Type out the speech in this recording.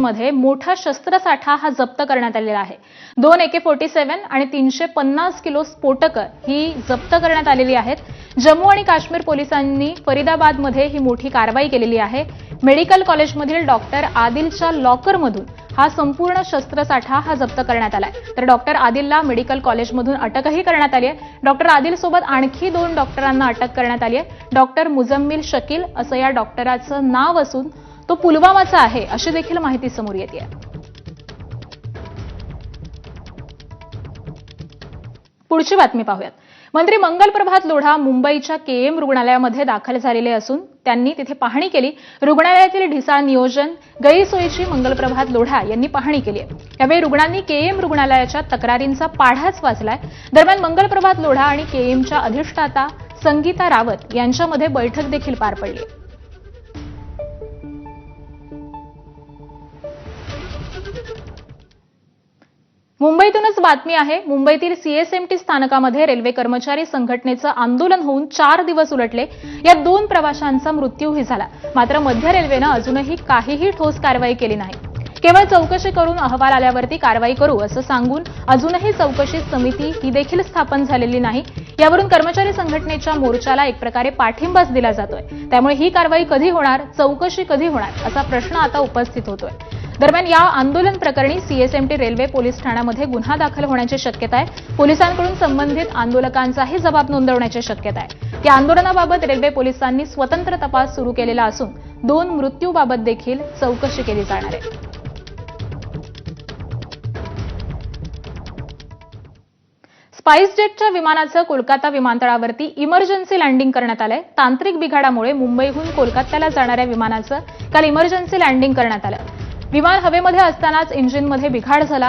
मध्ये मोठा शस्त्रसाठा हा जप्त करण्यात आलेला आहे. दोन एके फोर्टी सेव्हन आणि तीनशे पन्नास किलो स्फोटकं ही जप्त करण्यात आलेली आहेत. जम्मू आणि काश्मीर पोलिसांनी फरीदाबादमध्ये ही मोठी कारवाई केलेली आहे. मेडिकल कॉलेजमधील डॉक्टर आदिलच्या लॉकरमधून हा संपूर्ण शस्त्रसाठा हा जप्त करण्यात आलाय. तर डॉक्टर आदिलला मेडिकल कॉलेजमधून अटकही करण्यात आली आहे. डॉक्टर आदिल सोबत आणखी दोन डॉक्टरांना अटक करण्यात आली आहे. डॉक्टर मुजम्मिल शकील असं या डॉक्टराचं नाव असून तो पुलवामाचा आहे अशी देखील माहिती समोर येते पुढची बातमी पाहूयात. मंत्री मंगल प्रभात लोढा मुंबईच्या केएम रुग्णालयामध्ये दाखल झालेले असून त्यांनी तिथे पाहणी केली. रुग्णालयातील ढिसाळ नियोजन गैरसोयीची मंगल प्रभात लोढा यांनी पाहणी केली आहे. यावेळी रुग्णांनी केएम रुग्णालयाच्या तक्रारींचा पाढाच वाचलाय. दरम्यान मंगल प्रभात लोढा आणि केएमच्या अधिष्ठाता संगीता रावत यांच्यामध्ये बैठक देखील पार पडली. मुंबईतूनच बातमी आहे. मुंबईतील सीएसएमटी स्थानकामध्ये रेल्वे कर्मचारी संघटनेचं आंदोलन होऊन चार दिवस उलटले. या दोन प्रवाशांचा मृत्यूही झाला. मात्र मध्य रेल्वेनं अजूनही काहीही ठोस कारवाई केली नाही. केवळ चौकशी करून अहवाल आल्यावरती कारवाई करू असं सांगून अजूनही चौकशी समिती ही देखील स्थापन झालेली नाही. यावरून कर्मचारी संघटनेच्या मोर्चाला एक प्रकारे पाठिंबाच दिला जातोय. त्यामुळे ही कारवाई कधी होणार? चौकशी कधी होणार? असा प्रश्न आता उपस्थित होतोय. दरम्यान या आंदोलन प्रकरणी सीएसएमटी रेल्वे पोलीस ठाण्यामध्ये गुन्हा दाखल होण्याची शक्यता आहे पोलिसांकडून संबंधित आंदोलकांचाही जबाब नोंदवण्याची शक्यता आहे या आंदोलनाबाबत रेल्वे पोलिसांनी स्वतंत्र तपास सुरू केलेला असून दोन मृत्यूबाबत देखील चौकशी केली जाणार आहे. स्पाइस जेटच्या विमानाचं कोलकाता विमानतळावरती इमर्जन्सी लँडिंग करण्यात आलंय. तांत्रिक बिघाडामुळे मुंबईहून कोलकात्याला जाणाऱ्या विमानाचं काल इमर्जन्सी लँडिंग करण्यात आलं. विमान हवेमध्ये असतानाच इंजिनमध्ये बिघाड झाला.